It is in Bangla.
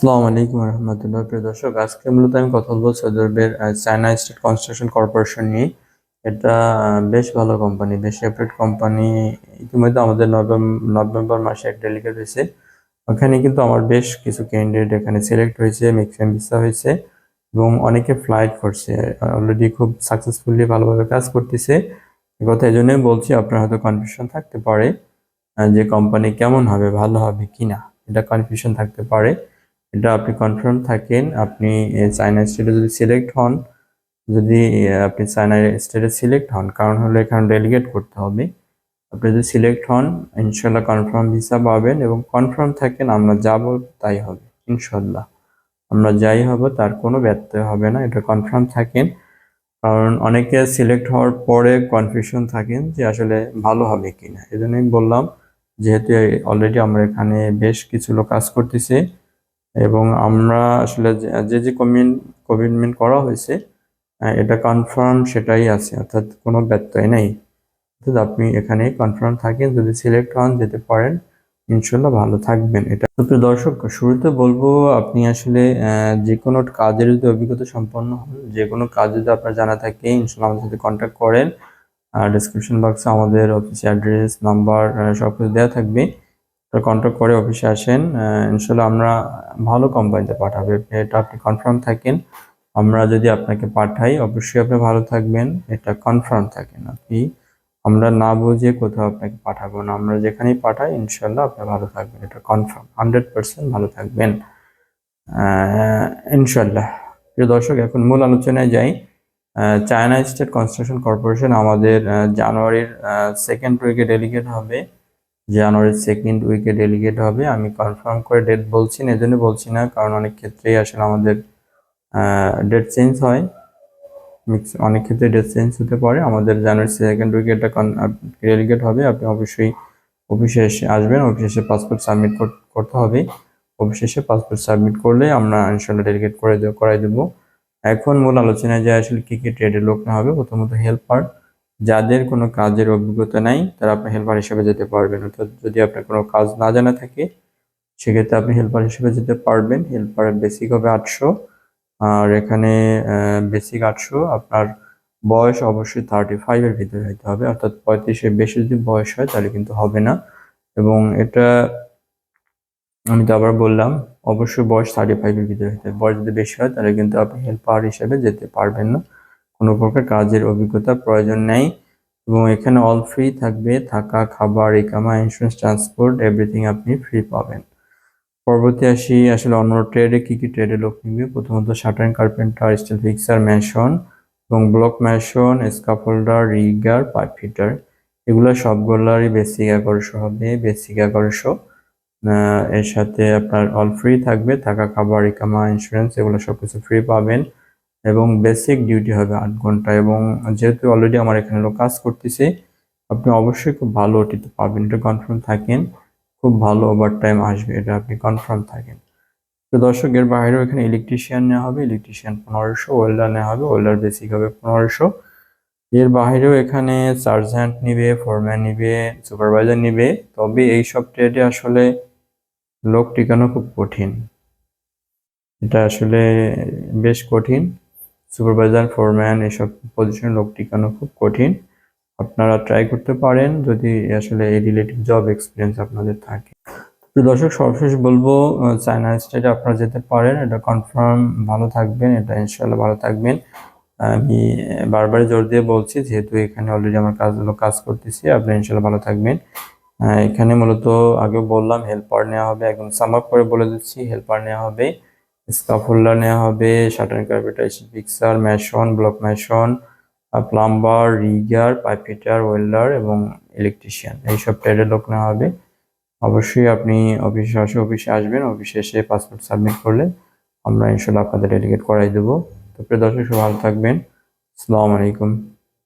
আসসালামু আলাইকুম রহমতুল্লাহ। প্রিয় দর্শক, আজকে মূলত আমি কথা বলব সৌদি আরবের চায়না স্টেট কনস্ট্রাকশন কর্পোরেশন নিয়ে। এটা বেশ ভালো কোম্পানি, বেশ সেপারেট কোম্পানি। ইতিমধ্যে আমাদের নভেম্বর মাসে এক ডেলিগেট হয়েছে। ওখানে কিন্তু আমার বেশ কিছু ক্যান্ডিডেট এখানে সিলেক্ট হয়েছে ম্যাক্সিমাম ভিসা হয়েছে এবং অনেকে ফ্লাইট করছে। অলরেডি খুব সাকসেসফুলি ভালোভাবে কাজ করতেছে। কথা এই জন্যই বলছি, আপনার হয়তো কনফিউশন থাকতে পারে যে কোম্পানি কেমন হবে, ভালো হবে কিনা। এটা কনফিউশন থাকতে পারে। এটা আপনি কনফার্ম থাকেন, আপনি চায়না স্টেটে যদি সিলেক্ট হন, যদি আপনি চায়না স্টেটে সিলেক্ট হন, কারণ হলো এখানে ডেলিগেট করতে হবে। আপনি যদি সিলেক্ট হন ইনশাল্লাহ কনফার্ম ভিসা পাবেন এবং কনফার্ম থাকেন আমরা যাব, তাই হবে ইনশাল্লাহ আমরা যাই হব, তার কোনো ব্যত্যয় হবে না, এটা কনফার্ম থাকেন। কারণ অনেকে সিলেক্ট হওয়ার পরে কনফিউশন থাকেন যে আসলে ভালো হবে কিনা। এই জন্যই বললাম, যেহেতু অলরেডি আমরা এখানে বেশ কিছু লোক কাজ করতেছে এবং আমরা আসলে যে- যে কমিট কমিটমেন্ট করা হয়েছে এটা কনফার্ম সেটাই আছে, অর্থাৎ কোনো ব্যত্যয় নেই। অর্থাৎ আপনি এখানে কনফার্ম থাকেন, যদি সিলেক্ট হন, যেতে পারেন ইনশাল্লাহ ভালো থাকবেন। এটা তো দর্শক, শুরুতে বলব, আপনি আসলে যে কোনো কাজের যদি অভিজ্ঞতা সম্পন্ন হন, যে কোনো কাজ যদি আপনার জানা থাকে ইনশাল্লাহ আমাদের সাথে কন্ট্যাক্ট করেন। আর ডিসক্রিপশন বক্সে আমাদের অফিস অ্যাড্রেস নাম্বার সব কিছু দেওয়া থাকবে। কন্ট্যাক্ট করে অফিসে আসেন। ইনশাল্লাহ আমরা ভালো কোম্পানিতে পাঠাবে। এটা আপনি কনফার্ম থাকেন, আমরা যদি আপনাকে পাঠাই, অবশ্যই আপনি ভালো থাকবেন। এটা কনফার্ম থাকেন আপনি। আমরা না বুঝে কোথাও আপনাকে পাঠাবো না। আমরা যেখানেই পাঠাই, ইনশাল্লাহ আপনি ভালো থাকবেন। এটা কনফার্ম হান্ড্রেড পার্সেন্ট ভালো থাকবেন। ইনশাল্লাহ। প্রিয় দর্শক, এখন মূল আলোচনায় যাই। চায়না স্টেট কনস্ট্রাকশন কর্পোরেশন আমাদের জানুয়ারির সেকেন্ড উইকে ডেলিগেট হবে। জানুয়ারির সেকেন্ড উইকে ডেলিগেট হবে। আমি কনফার্ম করে ডেট বলছি না, এজন্য বলছি না, কারণ অনেক ক্ষেত্রেই আসলে আমাদের ডেট চেঞ্জ হয়। মিক্স অনেক ক্ষেত্রে ডেট চেঞ্জ হতে পারে। আমাদের জানুয়ারি সেকেন্ড উইকে এটা ডেলিগেট হবে। আপনি অবশ্যই অফিসে এসে আসবেন। অফিসে এসে পাসপোর্ট সাবমিট করতে হবে। অফিসে এসে পাসপোর্ট সাবমিট করলে আমরা ইনশাল্লাহ ডেলিগেট করে করাই দেবো। এখন মূল আলোচনায় যে আসলে কী কী ট্রেডের লোক না হবে, প্রথমত হেল্পার যাদের কোনো কাজের অভিজ্ঞতা নাই, তারা আপনি হেল্পার হিসেবে যেতে পারবেন। অর্থাৎ যদি আপনার কোনো কাজ না জানা থাকে, সেক্ষেত্রে আপনি হেল্পার হিসেবে যেতে পারবেন। হেল্পারের বেসিক হবে আটশো। আর এখানে বেসিক আটশো। আপনার বয়স অবশ্যই থার্টি ফাইভের ভিতরে হতে হবে। অর্থাৎ পঁয়ত্রিশের বেশি যদি বয়স হয়, তাহলে কিন্তু হবে না। এবং এটা আমি তো আবার বললাম, অবশ্যই বয়স থার্টি ফাইভের ভিতরে হতে হবে। বয়স যদি বেশি হয়, তাহলে কিন্তু আপনি হেল্পার হিসেবে যেতে পারবেন না। কোনো প্রকার কাজের অভিজ্ঞতা প্রয়োজন নেই এবং এখানে অল ফ্রি থাকবে, থাকা, খাবার ইকামা ইন্স্যুরেন্স ট্রান্সপোর্ট এভরিথিং আপনি ফ্রি পাবেন। পরবর্তী আসি, আসলে অন্য ট্রেডে কি কি ট্রেডে লোক নিবে? প্রথমত shuttering carpenter steel fixer mason এবং block mason scaffolder rigger pipe fitter এগুলো সবগুলোরই বেসিক এগারোশো হবে বেসিক এগারোশো। এর সাথে আপনার অল ফ্রি থাকবে, থাকা, খাবার ইকামা ইন্স্যুরেন্স এগুলো সব কিছু ফ্রি পাবেন। এবং বেসিক ডিউটি হবে আট ঘণ্টা এবং যেহেতু অলরেডি আমার এখানে লোক কাজ করতেছে, আপনি অবশ্যই খুব ভালো ওটিতে পাবেন। এটা কনফার্ম থাকেন, খুব ভালো ওভার টাইম আসবে, এটা আপনি কনফার্ম থাকেন। তো দর্শক, এর বাইরেও এখানে ইলেকট্রিশিয়ান নেওয়া হবে ইলেকট্রিশিয়ান পনেরোশো ওয়েল্ডার নেওয়া হবে ওয়েল্ডার বেসিক হবে পনেরোশো। এর বাইরেও এখানে সার্জেন্ট নিবে ফোরম্যান নিবে সুপারভাইজার নিবে, তবে এই সব ট্রেডে আসলে লোক টিকানো খুব কঠিন। এটা আসলে বেশ কঠিন। সুপারভাইজার ফোরম্যান এসব পজিশনে লোক টিকানো খুব কঠিন। আপনারা ট্রাই করতে পারেন যদি আসলে এই রিলেটিভ জব এক্সপিরিয়েন্স আপনাদের থাকে। দর্শক, সর্বশেষ বলব চায়না স্টেটে আপনারা যেতে পারেন। এটা কনফার্ম ভালো থাকবেন, এটা ইনশাল্লাহ ভালো থাকবেন। আমি বারবারই জোর দিয়ে বলছি, যেহেতু এখানে অলরেডি আমার কাজগুলো কাজ করতেছি, আপনি ইনশাল্লাহ ভালো থাকবেন। এখানে মূলত আগেও বললাম হেল্পার নেওয়া হবে। একদম সাম আপ করে বলে দিচ্ছি হেল্পার নেওয়া হবে। স্কাফোল্ডার নেওয়া হবে shutter carpenter fixer mason, block mason plumber, rigger pipe fitter welder এবং ইলেকট্রিশিয়ান। এইসব ট্রেডের লোক নেওয়া হবে। অবশ্যই আপনি অফিসে আসে অফিসে আসবেন, অফিসে এসে পাসপোর্ট সাবমিট করলে আমরা ইনশাল্লাহ আপনাদের ডেলিগেট করাই দেবো। তো প্রিয় দর্শক, সবাই ভালো থাকবেন। আসসালামু আলাইকুম।